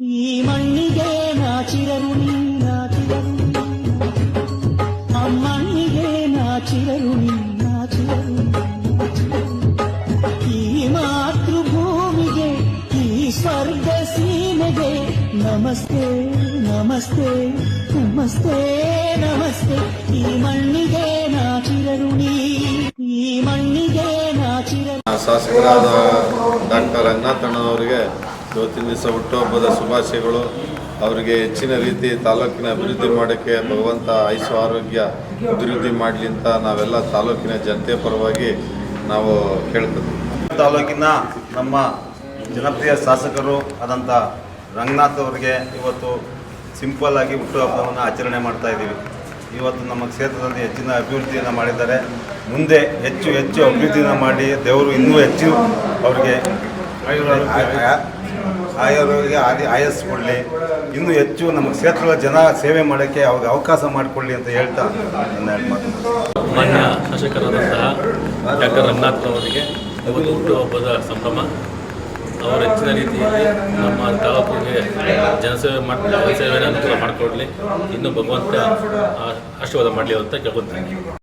ಈ ಮಣ್ಣಿಗೆ ನಾಚಿರರುಣಿ ನಾಚಿರರುಣಿ ಅಮ್ಮಣ್ಣಿಗೆ ನಾಚಿರರು ನಾಚಿರರುಣಿ ಈ ಮಾತೃಭೂಮಿಗೆ, ಈ ಸ್ವರ್ಗ ಸೀಮೆಗೆ ನಮಸ್ತೆ ನಮಸ್ತೆ ನಮಸ್ತೆ ನಮಸ್ತೆ. ಈ ಮಣ್ಣಿಗೆ ನಾಚಿರರುಣಿ ಈ ಮಣ್ಣಿಗೆ ನಾಚಿರ ಶಾಸಕರಾದ ಡಾಕ್ಟರ್ ರಂಗನಾಥಣ್ಣನವರಿಗೆ ಇವತ್ತಿನ ದಿವಸ ಹುಟ್ಟುಹಬ್ಬದ ಶುಭಾಶಯಗಳು. ಅವರಿಗೆ ಹೆಚ್ಚಿನ ರೀತಿ ತಾಲೂಕಿನ ಅಭಿವೃದ್ಧಿ ಮಾಡೋಕ್ಕೆ ಭಗವಂತ ಆಯುಷ ಆರೋಗ್ಯ ಅಭಿವೃದ್ಧಿ ಮಾಡಲಿ ಅಂತ ನಾವೆಲ್ಲ ತಾಲೂಕಿನ ಜನತೆ ಪರವಾಗಿ ನಾವು ಕೇಳ್ತೀವಿ. ತಾಲೂಕಿನ ನಮ್ಮ ಜನಪ್ರಿಯ ಶಾಸಕರು ಆದಂಥ ರಂಗನಾಥ್ ಅವರಿಗೆ ಇವತ್ತು ಸಿಂಪಲ್ ಆಗಿ ಹುಟ್ಟುಹಬ್ಬವನ್ನು ಆಚರಣೆ ಮಾಡ್ತಾ ಇದ್ದೀವಿ. ಇವತ್ತು ನಮ್ಮ ಕ್ಷೇತ್ರದಲ್ಲಿ ಹೆಚ್ಚಿನ ಅಭಿವೃದ್ಧಿಯನ್ನು ಮಾಡಿದ್ದಾರೆ. ಮುಂದೆ ಹೆಚ್ಚು ಹೆಚ್ಚು ಅಭಿವೃದ್ಧಿಯನ್ನು ಮಾಡಿ ದೇವರು ಇನ್ನೂ ಹೆಚ್ಚು ಅವರಿಗೆ ಆಯೋಗ ಆದಿ ಆಯಸ್ ಕೊಡಲಿ. ಇನ್ನೂ ಹೆಚ್ಚು ನಮ್ಮ ಕ್ಷೇತ್ರದ ಜನ ಸೇವೆ ಮಾಡೋಕ್ಕೆ ಅವ್ರಿಗೆ ಅವಕಾಶ ಮಾಡಿಕೊಳ್ಳಿ ಅಂತ ಹೇಳ್ತಾ ನನ್ನ ಎರಡು ಮಾತು. ಮಾನ್ಯ ಶಾಸಕರಾದಂತಹ ಡಾಕ್ಟರ್ ರಂಗನಾಥ್ ಅವರಿಗೆ ಇವತ್ತು ಹುಟ್ಟುಹಬ್ಬದ ಸಂಭ್ರಮ. ಅವರು ಹೆಚ್ಚಿನ ರೀತಿಯಲ್ಲಿ ನಮ್ಮ ತಾಲೂಕಿಗೆ ಜನಸೇವೆ ಮಾಡಿ ಜನಸೇವೆಯನ್ನು ಅನುಕೂಲ ಮಾಡಿಕೊಡಲಿ. ಇನ್ನೂ ಭಗವಂತ ಆಶೀರ್ವಾದ ಮಾಡಲಿ ಅಂತ ಕೇಳ್ಕೊತೀನಿ